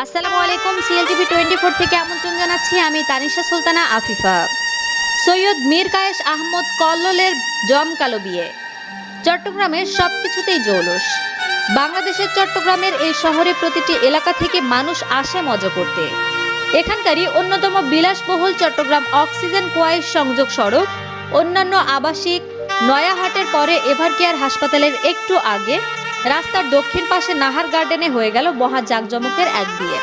আসসালামু আলাইকুম CLTV twenty four থেকে আমন্ত্রণ জানাচ্ছি আমি তানিশা সুলতানা আফিফা। সৈয়দ মীর কায়েস আহমদ কল্লোলের জমকালো বিয়ে। চট্টগ্রামের সব কিছুতেই জৌলুস। বাংলাদেশের চট্টগ্রামের এই শহরে প্রতিটি এলাকা থেকে মানুষ আসে মজা করতে। এখানকারই অন্যতম বিলাসবহুল চট্টগ্রাম অক্সিজেন কোয়াইশ সংযোগ সড়ক, অন্যান্য আবাসিক, নয়াহাটের পরে এভারকেয়ার হাসপাতালের একটু আগে রাস্তার দক্ষিণ পাশে নাহার গার্ডেনে হয়ে গেল মহা জাঁকজমকের এক বিয়ে।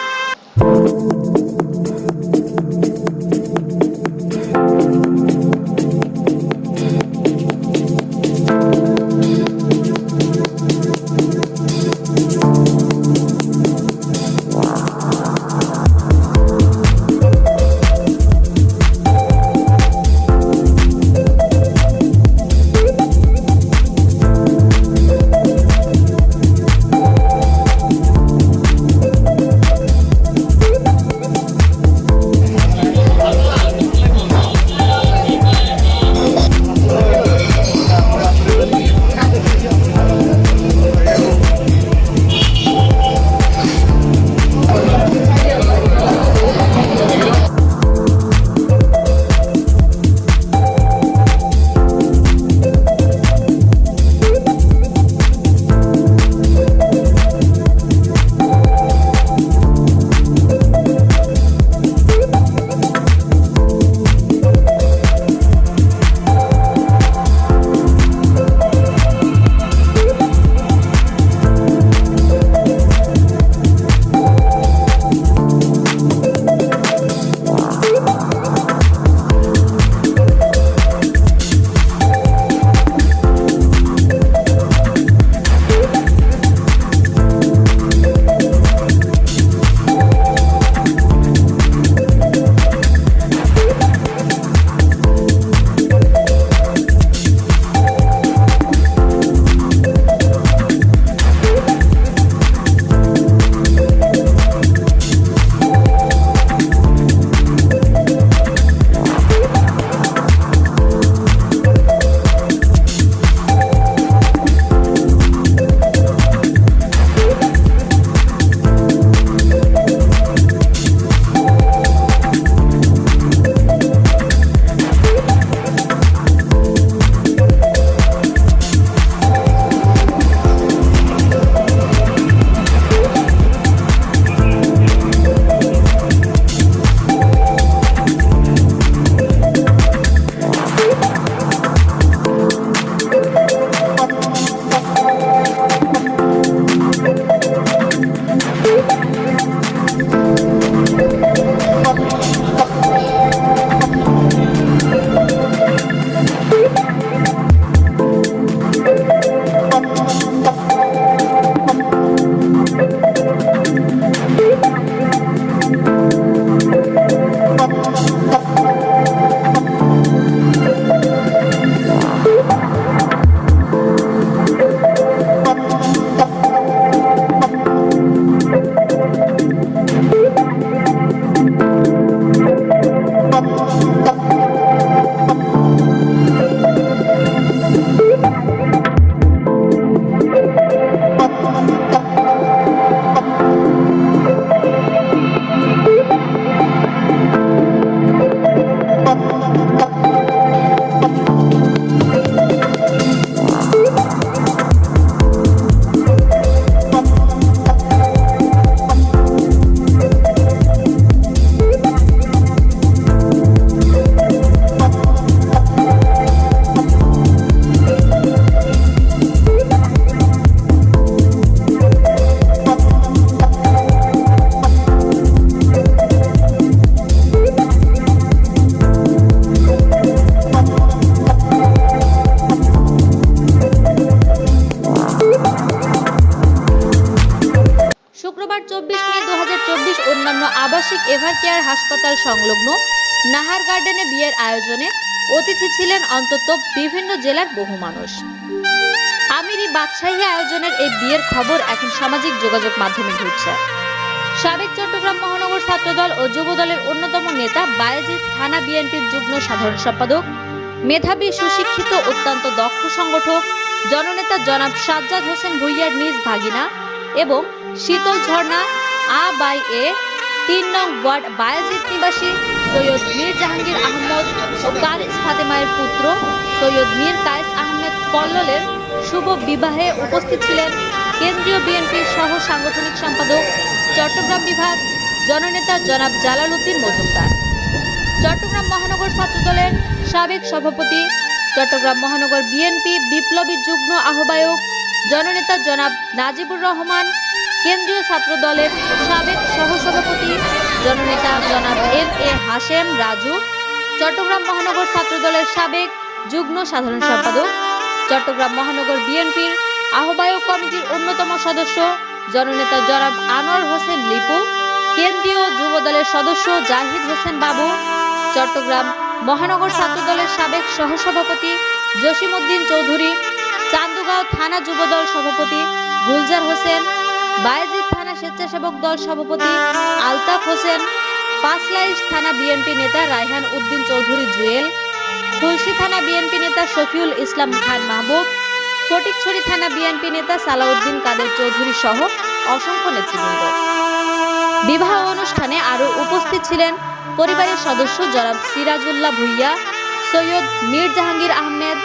এভারকেয়ার হাসপাতাল সংলগ্ন নাহার গার্ডেনে বিয়ের আয়োজনে অতিথি ছিলেন অন্তত বিভিন্ন জেলার বহু মানুষ। আমিরি বাদশাহী আয়োজনের এই বিয়ের খবর এখন সামাজিক যোগাযোগ মাধ্যমে ঘুরছে। সাবেক চট্টগ্রাম মহানগর ছাত্রদল ও যুবদলের অন্যতম নেতা বায়েজিদ থানা বিএনপির যুগ্ম সাধারণ সম্পাদক, মেধাবী সুশিক্ষিত অত্যন্ত দক্ষ সংগঠক, জননেতা জনাব সাজ্জাদ হোসেন ভুইয়ার নিজ ভাগিনা এবং শীতল ঝর্ণা আ বাই এ তিন নং ওয়ার্ড বায়াজিদ নিবাসী সৈয়দ মীর জাহাঙ্গীর আহমদ ও কারিস ফাতেমায়ের পুত্র সৈয়দ মীর কায়েস আহমেদ কল্লোলের শুভ বিবাহে উপস্থিত ছিলেন কেন্দ্রীয় বিএনপির সহ সাংগঠনিক সম্পাদক চট্টগ্রাম বিভাগ জননেতা জনাব জালাল উদ্দিন মজুমদার। চট্টগ্রাম মহানগর ছাত্রদলের সাবেক সভাপতি চট্টগ্রাম মহানগর বিএনপি বিপ্লবী যুগ্ম আহ্বায়ক জননেতা জনাব নাজিবুর রহমান কেন্দ্রীয় ছাত্র দলের সাবেক সহসভাপতি জননেতা জনাব এম এ হাশেম রাজু, চট্টগ্রাম মহানগর ছাত্র দলের সাবেক যুগ্ম সাধারণ সম্পাদক, চট্টগ্রাম মহানগর বিএনপির আহ্বায়ক কমিটির অন্যতম সদস্য জননেতা জনাব আনোয়ার হোসেন লিপু, কেন্দ্রীয় যুব দলের সদস্য জাহিদ হোসেন বাবু, চট্টগ্রাম মহানগর ছাত্র দলের সাবেক সহসভাপতি জসিমউদ্দিন চৌধুরী, চান্দুগাঁও থানা যুবদল সভাপতি গুলজার হোসেন বায়েজিদ থানা স্বেচ্ছাসেবক দল সভাপতি আলতাফ হোসেন, পাঁচলাইশ থানা বিএনপি নেতা রায়হান উদ্দিন চৌধুরী জুয়েল খুলশি থানা বিএনপি নেতা শফিউল ইসলাম খান মাহবুব, ফটিকছড়ি থানা বিএনপি নেতা সালাউদ্দিন কাদের চৌধুরী সহ অসংখ্য নেতৃবৃন্দ। বিবাহ অনুষ্ঠানে আরও উপস্থিত ছিলেন পরিবারের সদস্য জনাব সিরাজুল্লাহ ভুইয়া, সৈয়দ মীর জাহাঙ্গীর আহমেদ,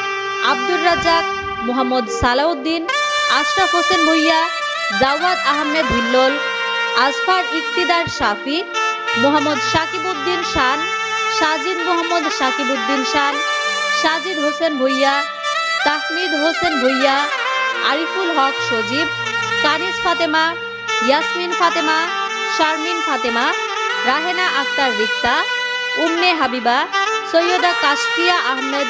আব্দুর রাজ্জাক, মোহাম্মদ সালাউদ্দিন, আশরাফ হোসেন ভুইয়া জাওয়াদ আহমেদ হিল্লোল, আসফার ইকতিদার শাফি, মোহাম্মদ সাকিবউদ্দিন শান, সাজিদ মোহাম্মদ সাকিবউদ্দিন শান, সাজিদ হোসেন ভুইয়া, তাহমিদ হোসেন ভুইয়া, আরিফুল হক সজীব কানিস ফাতেমা, ইয়াসমিন ফাতেমা, শারমিন ফাতেমা, রাহেনা আক্তার রিক্তা, উম্মে হাবিবা, সৈয়দা কাশফিয়া আহমেদ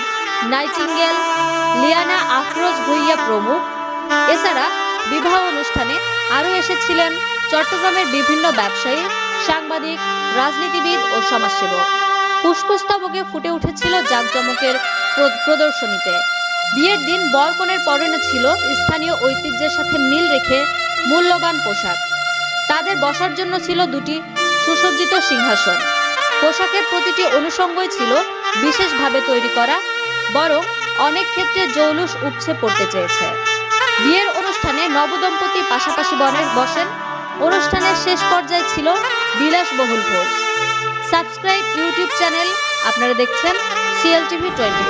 নাইচিঙ্গেল লিয়ানা আফরোজ ভুইয়া প্রমুখ। এছাড়া বিবাহ অনুষ্ঠানে আরও এসেছিলেন চট্টগ্রামের বিভিন্ন ব্যবসায়ী, সাংবাদিক, রাজনীতিবিদ ও সমাজসেবক। পুষ্পস্তবকে ফুটে উঠেছিল জাঁকজমকের প্রদর্শনীতে। বিয়ের দিন বর কনের পরনে ছিল স্থানীয় ঐতিহ্যের সাথে মিল রেখে মূল্যবান পোশাক। তাদের বসার জন্য ছিল দুটি সুসজ্জিত সিংহাসন। পোশাকের প্রতিটি অনুষঙ্গই ছিল বিশেষভাবে তৈরি করা, বরং অনেক ক্ষেত্রে জৌলুস উপচে পড়তে চেয়েছে। বিয়ের অনুষ্ঠানে নবদম্পতি পাশাপাশি বনে বসেন। অনুষ্ঠানের শেষ পর্যায়ে ছিল বিলাসবহুল ভোজ। সাবস্ক্রাইব ইউটিউব চ্যানেল আপনারা দেখছেন সিএল টিভি টোয়েন্টি